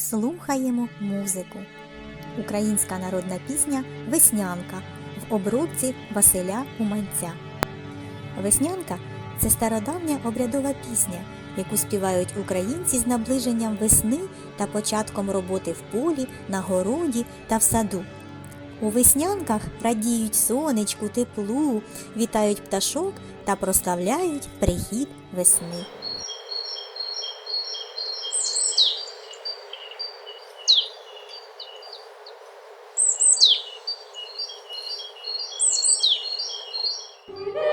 слухаємо музику. Українська народна пісня Веснянка в обробці Василя Уманця. Веснянка це стародавня обрядова пісня, яку співають українці з наближенням весни та початком роботи в полі, на городі та в саду. У веснянках радіють сонечку, теплу, вітають пташок та прославляють прихід весни. Yeah.